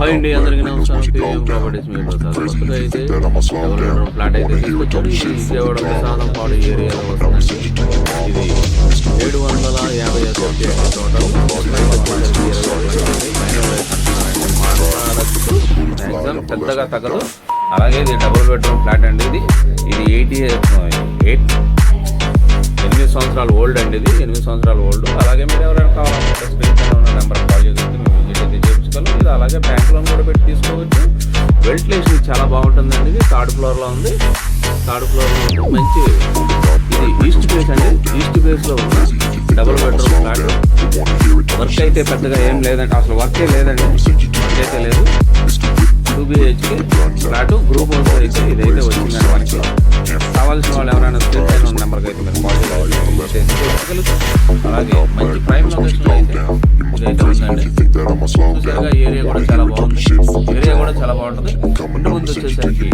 Hi అండి అందరికీ నమస్కారం. పిఎం ప్రాపర్టీస్ మీ ప్రసాద్ కొత్తగా అయితే ఫ్లాట్ అయితే తీసుకొచ్చారు ఇది విజయవాడ ప్రసాదం పాడు ఏరియాలో వస్తుందండి ఇది ఏడు వందల యాభై ఎస్ఎఫ్ టోటల్ మ్యాక్సిమం పెద్దగా తగ్గదు అలాగే ఇది డబుల్ బెడ్రూమ్ ఫ్లాట్ అండి ఇది ఇది ఎయిటీ ఎయిట్ ఎనిమిది సంవత్సరాలు ఓల్డ్ అండి ఇది ఎనిమిది సంవత్సరాలు ఓల్డ్. అలాగే మీరు ఎవరైనా అలాగే బ్యాంక్ లోన్ కూడా పెట్టి తీసుకోవచ్చు. వెంటిలేషన్ చాలా బాగుంటుందండి ఇది. థర్డ్ ఫ్లోర్లో ఉంది. థర్డ్ ఫ్లోర్లో ఉంది. మంచి ఇది ఈస్ట్ ఫేస్ అండి. ఈస్ట్ ఫేస్లో ఉన్న డబుల్ బెడ్రూమ్ ఫ్లాట్ వర్క్ అయితే పెద్దగా ఏం లేదండి. అసలు వర్కే లేదండి. వర్క్ అయితే లేదు. Two BHK flat group house అయితే ఇదైతే వచ్చిందండి మనకి. కావాల్సిన వాళ్ళు ఎవరైనా స్క్రీన్ పైన నెంబర్కి అయితే మీరు కాల్ చేయాలి. అలాగే మంచి ప్రైమ్ లొకేషన్ ఏరియా కూడా చాలా బాగుంది. ఏరియా కూడా చాలా బాగుంటుంది. ముందు వచ్చేసరికి